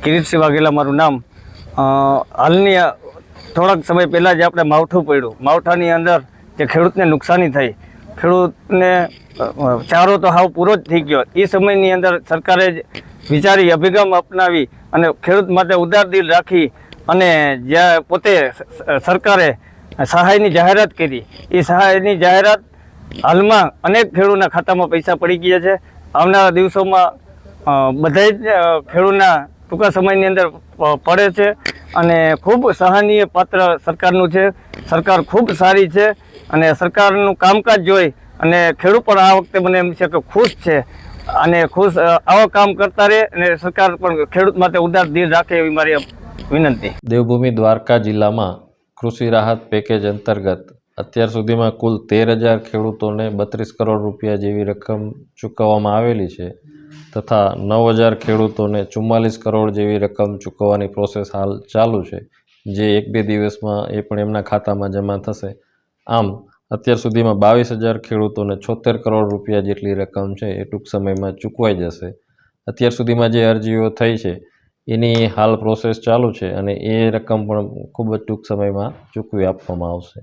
કિરીટસિંહ વાઘેલા મારું નામ. હાલની થોડાક સમય પહેલાં જે આપણે માવઠું પડ્યું. માવઠાની અંદર જે ખેડૂતને નુકસાની થઈ, ખેડૂતને ચારો તો હાવ પૂરો જ થઈ ગયો. એ સમયની અંદર સરકારે જ વિચારી, અભિગમ અપનાવી અને ખેડૂત માટે ઉદાર દિલ રાખી અને જ્યાં પોતે સરકારે સહાયની જાહેરાત કરી. એ સહાયની જાહેરાત હાલમાં અનેક ખેડૂતના ખાતામાં પૈસા પડી ગયા છે. આવનારા દિવસોમાં બધા જ ખેડૂતના ટૂંકા સમયની અંદર પડે છે અને ખૂબ સહાનીય પાત્ર સરકારનું છે. સરકાર ખૂબ સારી છે અને સરકારનું કામકાજ જોઈ અને ખેડૂત પણ આ વખતે મને એમ છે કે ખુશ છે અને ખુશ આવા કામ કરતા રહે અને સરકાર પણ ખેડૂત માટે ઉદાર ધીર રાખે એવી મારી વિનંતી. દેવભૂમિ દ્વારકા જિલ્લામાં કૃષિ રાહત પેકેજ અંતર્ગત અત્યાર સુધીમાં કુલ તેર હજાર ખેડૂતોને બત્રીસ કરોડ રૂપિયા જેવી રકમ ચૂકવવામાં આવેલી છે. તથા નવ હજાર ખેડૂતોને ચુમ્માલીસ કરોડ જેવી રકમ ચૂકવવાની પ્રોસેસ હાલ ચાલુ છે, જે એક બે દિવસમાં એ પણ એમના ખાતામાં જમા થશે. આમ, અત્યાર સુધીમાં બાવીસ હજાર ખેડૂતોને છોતેર કરોડ રૂપિયા જેટલી રકમ છે એ ટૂંક સમયમાં ચૂકવાઈ જશે. અત્યાર સુધીમાં જે અરજીઓ થઈ છે, એની હાલ પ્રોસેસ ચાલુ છે અને એ રકમ પણ ખૂબ જ ટૂંક સમયમાં ચૂકવી આપવામાં આવશે.